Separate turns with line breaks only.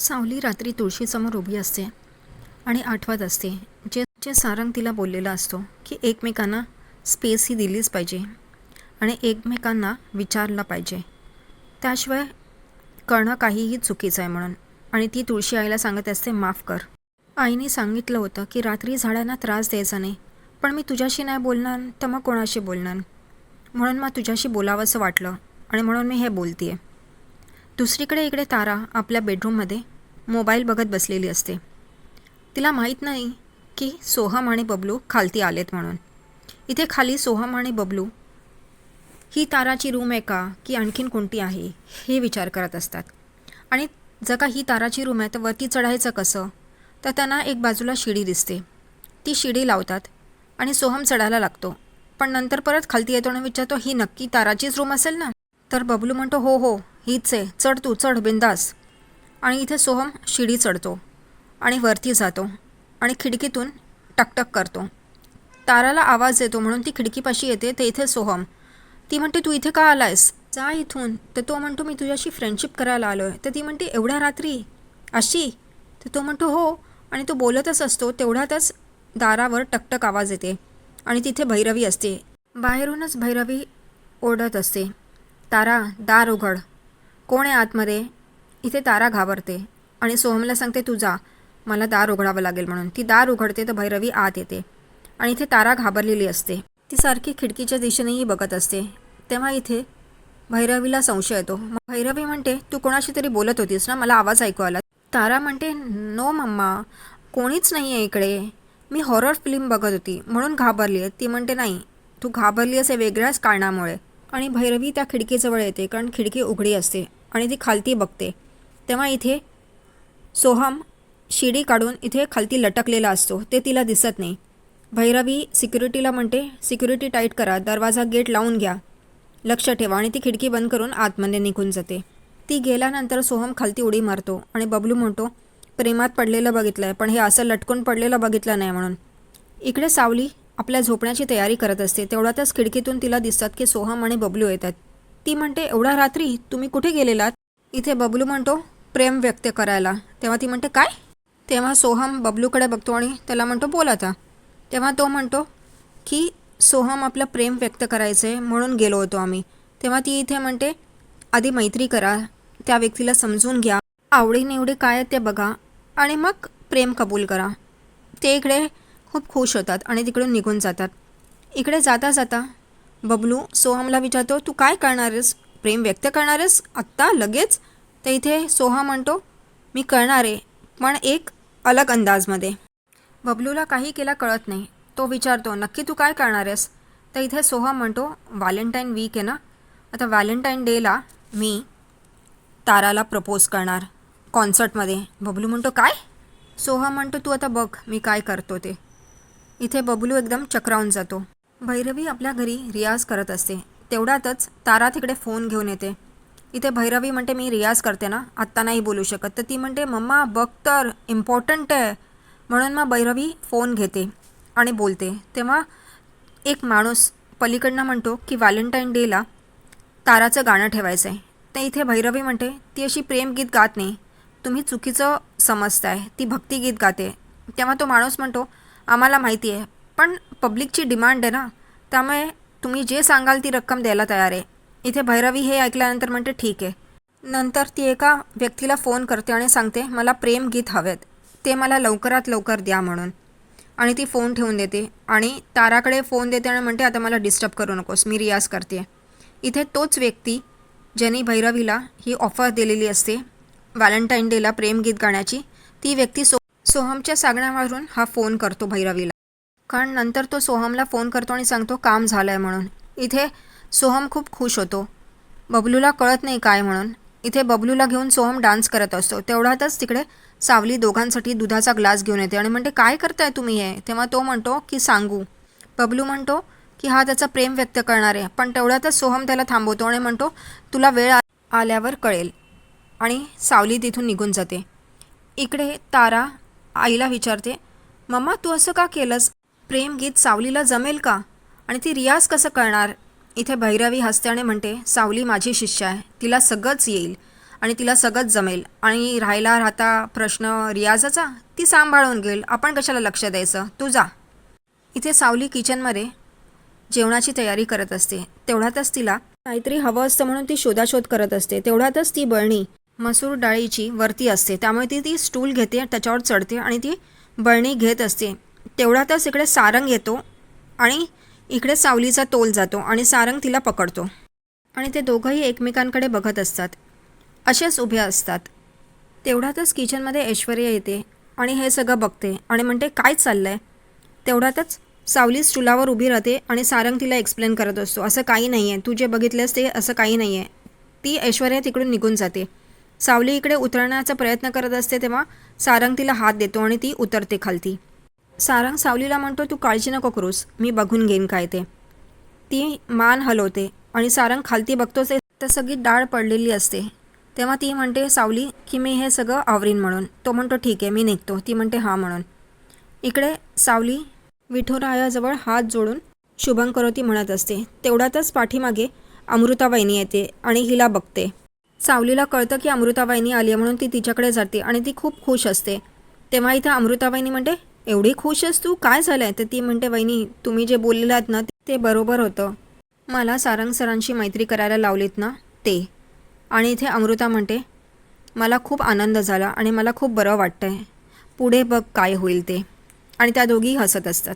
सावली रात्री तुळशीसमोर उभी असते आणि आठवत असते. जे जे सारंग तिला बोललेला असतो की एकमेकांना स्पेस ही दिलीच पाहिजे आणि एकमेकांना विचारलं पाहिजे. त्याशिवाय करणं काहीही चुकीचं आहे म्हणून. आणि ती तुळशी आईला सांगत असते माफ कर. आईने सांगितलं होतं की रात्री झाडांना त्रास द्यायचा नाही. पण मी तुझ्याशी नाही बोलणार तर मग कोणाशी बोलणार? म्हणून मग तुझ्याशी बोलावंसं वाटलं आणि म्हणून मी हे बोलते आहे दुसरीकडे इकडे तारा आपल्या बेडरूममध्ये मोबाईल बघत बसलेली असते. तिला माहीत नाही की सोहम आणि बबलू खालती आलेत म्हणून. इथे खाली सोहम आणि बबलू ही ताराची रूम आहे का? की आणखीन कोणती आहे? हे विचार करत असतात. आणि जर का ही ताराची रूम आहे तर वरती चढायचं कसं? तर त्यांना एक बाजूला शिडी दिसते. ती शिडी लावतात आणि सोहम चढायला लागतो. पण नंतर परत खालती येतो आणि विचारतो ही नक्की ताराचीच रूम असेल ना? तर बबलू म्हणतो हो हो हीच आहे चढ तू चढ बिंदास. आणि इथे सोहम शिडी चढतो आणि वरती जातो आणि खिडकीतून टकटक करतो. ताराला आवाज येतो म्हणून ती खिडकीपाशी येते ते इथे सोहम. ती म्हणते तू इथे का आलायस? जा इथून. तर तो म्हणतो मी तुझ्याशी फ्रेंडशिप करायला आलो आहे तर ती म्हणते एवढ्या रात्री? अशी? तर तो म्हणतो हो. आणि तो बोलतच असतो तेवढ्यातच दारावर टकटक आवाज येते आणि तिथे भैरवी असते. बाहेरूनच भैरवी ओढत असते. तारा दार उघड. कोण आहे आतमध्ये? इथे तारा घाबरते. आणि सोहमला सांगते तू जा. मला दार उघडावं लागेल म्हणून. ती दार उघडते तर भैरवी आत येते. आणि इथे तारा घाबरलेली असते. ती सारखी खिडकीच्या दिशेनेही बघत असते. तेव्हा इथे भैरवीला संशय येतो. मग भैरवी म्हणते तू कोणाशी तरी बोलत होतीस ना? मला आवाज ऐकू आला. तारा म्हणते नो मम्मा. कोणीच नाही आहे इकडे. मी हॉरर फिल्म बघत होती. म्हणून घाबरली आहे. ती म्हणते नाही. तू घाबरली असे वेगळ्याच कारणामुळे. आणि भैरवी त्या खिडकीजवळ येते कारण खिडकी उघडी असते. आणि ती खालती बघते. तेव्हा इथे सोहम शिडी काढून इथे खालती लटकलेला असतो. ते तिला दिसत नाही. भैरवी सिक्युरिटीला म्हणते सिक्युरिटी टाईट करा दरवाजा गेट लावून घ्या. लक्ष ठेवा आणि ती खिडकी बंद करून आतमध्ये निघून जाते. ती गेल्यानंतर सोहम खालती उडी मारतो आणि बबलू म्हणतो प्रेमात पडलेलं बघितलं आहे पण हे असं लटकून पडलेलं बघितलं नाही म्हणून. इकडे सावली आपल्या झोपण्याची तयारी करत असते. तेवढ्यातच खिडकीतून तिला दिसतात की सोहम आणि बबलू येतात. ती म्हणते एवढ्या रात्री तुम्ही कुठे गेलेलात? इथे बबलू म्हणतो प्रेम व्यक्त करायला. तेव्हा ती म्हणते काय? तेव्हा सोहम बबलूकडे बघतो आणि त्याला म्हणतो बोल आता. तेव्हा तो म्हणतो की सोहम आपलं प्रेम व्यक्त करायचं आहे म्हणून गेलो होतो आम्ही. तेव्हा ती इथे म्हणते आधी मैत्री करा त्या व्यक्तीला समजून घ्या. आवडीनिवडी काय आहेत ते बघा आणि मग प्रेम कबूल करा. ते इकडे खूप खुश होतात आणि तिकडून निघून जातात. इकडे जाता जाता बबलू सोहमला विचारतो तू काय करणार आहेस प्रेम व्यक्त करणार आहेस आत्ता? लगेच? तर इथे सोहा म्हणतो मी करणार आहे पण एक अलग अंदाजमध्ये. बबलूला काही केला कळत नाही. तो विचारतो नक्की तू काय करणार आहेस तर इथे सोहा म्हणतो व्हॅलेंटाईन वीक आहे ना? आता व्हॅलेंटाईन डेला मी ताराला प्रपोज करणार कॉन्सर्टमध्ये. बबलू म्हणतो काय? सोहा म्हणतो तू आता बघ मी काय करतो ते. इथे बबलू एकदम चक्रावून जातो. भैरवी आपल्या घरी रियाज करत असते. तेवढ्यातच तारा तिकडे फोन घेऊन येते. इथे भैरवी म्हणते मी रियाज करते ना आत्ता नाही बोलू शकत. तर ती म्हणते मम्मा बघ तर इम्पॉर्टंट आहे. म्हणून मग भैरवी फोन घेते आणि बोलते. तेव्हा एक माणूस पलीकडनं म्हणतो की व्हॅलेंटाईन डेला ताराचं गाणं ठेवायचं आहे तर इथे भैरवी म्हणते ती अशी प्रेमगीत गात नाही. तुम्ही चुकीचं समजताय. ती भक्तिगीत गाते. तेव्हा तो माणूस म्हणतो आम्हाला माहिती आहे पण पब्लिकची डिमांड आहे ना त्यामुळे तुम्ही जे सांगाल ती रक्कम द्यायला तयार आहे. इथे भैरवी हे ऐकल्यानंतर म्हणते ठीक आहे. नंतर ती एका व्यक्तीला फोन करते आणि सांगते मला प्रेम गीत हवेत. ते मला लवकरात लवकर द्या म्हणून. आणि ती फोन ठेवून देते आणि ताराकडे फोन देते आणि म्हणते आता मला डिस्टर्ब करू नकोस मी रियाज करते. इथे तोच व्यक्ती ज्यांनी भैरवीला ही ऑफर दिलेली असते व्हॅलेंटाईन डेला प्रेमगीत गाण्याची ती व्यक्ती सो सोहमच्या सांगण्यावरून हा फोन करतो भैरवीला. कारण नंतर तो सोहमला फोन करतो आणि सांगतो काम झालं आहे म्हणून. इथे सोहम खूप खुश होतो. बबलूला कळत नाही काय म्हणून. इथे बबलूला घेऊन सोहम डान्स करत असतो. तेवढ्यातच तिकडे सावली दोघांसाठी दुधाचा ग्लास घेऊन येते आणि म्हणते काय करताय तुम्ही हे? तेव्हा तो म्हणतो की सांगू. बबलू म्हणतो की हा त्याचा प्रेम व्यक्त करणार आहे. पण तेवढ्यातच सोहम त्याला थांबवतो आणि म्हणतो तुला वेळ आल्यावर कळेल. आणि सावली तिथून निघून जाते. इकडे तारा आईला विचारते मम्मा तू असं का केलंस? प्रेमगीत सावलीला जमेल का? आणि ती रियाज कसं करणार? इथे भैरवी हसत्याने म्हणते सावली माझी शिष्य आहे. तिला सगळंच येईल आणि तिला सगळंच जमेल. आणि राहायला राहता प्रश्न रियाजाचा? ती सांभाळून घेईल. आपण कशाला लक्ष द्यायचं? तू जा. इथे सावली किचनमध्ये जेवणाची तयारी करत असते. तेवढ्यातच तिला काहीतरी हवं असतं म्हणून ती शोधाशोध करत असते. तेवढ्यातच ती बळणी मसूर डाळीची वरती असते. त्यामुळे ती ती स्टूल घेते त्याच्यावर चढते आणि ती बळणी घेत असते. तेवढ्यातच इकडे सारंग येतो आणि इकडे सावलीचा तोल जातो आणि सारंग तिला पकडतो. आणि ते दोघंही एकमेकांकडे बघत असतात. असेच उभे असतात. तेवढ्यातच किचनमध्ये ऐश्वर्या येते आणि हे सगळं बघते आणि म्हणते काय चाललं आहे तेवढ्यातच सावली चुलावर उभी राहते आणि सारंग तिला एक्सप्लेन करत असतो असं काही नाही आहे तू जे बघितलंस ते असं काही नाही आहे ती ऐश्वर्या तिकडून निघून जाते. सावली इकडे उतरण्याचा प्रयत्न करत असते तेव्हा सारंग तिला हात देतो आणि ती उतरते खालती. सारंग सावलीला म्हणतो तू काळजी नको करूस मी बघून घेईन काय ते. ती मान हलवते आणि सारंग खालती बघतोच तर सगळी डाळ पडलेली असते. तेव्हा ती म्हणते सावली की मी हे सगळं आवरीन म्हणून. तो म्हणतो ठीक आहे मी निघतो. ती म्हणते हां म्हणून. इकडे सावली विठोरायाजवळ हात जोडून शुभंकरोती म्हणत असते. तेवढ्यातच पाठीमागे अमृताबाईनी येते आणि हिला बघते. सावलीला कळतं की अमृताबाईनी आली आहे म्हणून ती तिच्याकडे जाते आणि ती खूप खुश असते. तेव्हा इथं अमृताबाईनी म्हणते एवढी खुश आहेस तू? काय झालं आहे तर ती म्हणते वहिनी तुम्ही जे बोललेलं आहात ना ते बरोबर होतं. मला सारंग सरांशी मैत्री करायला लावलीत ना ते. आणि इथे अमृता म्हणते मला खूप आनंद झाला आणि मला खूप बरं वाटतं आहे पुढे बघ काय होईल ते. आणि त्या दोघी हसत असतात.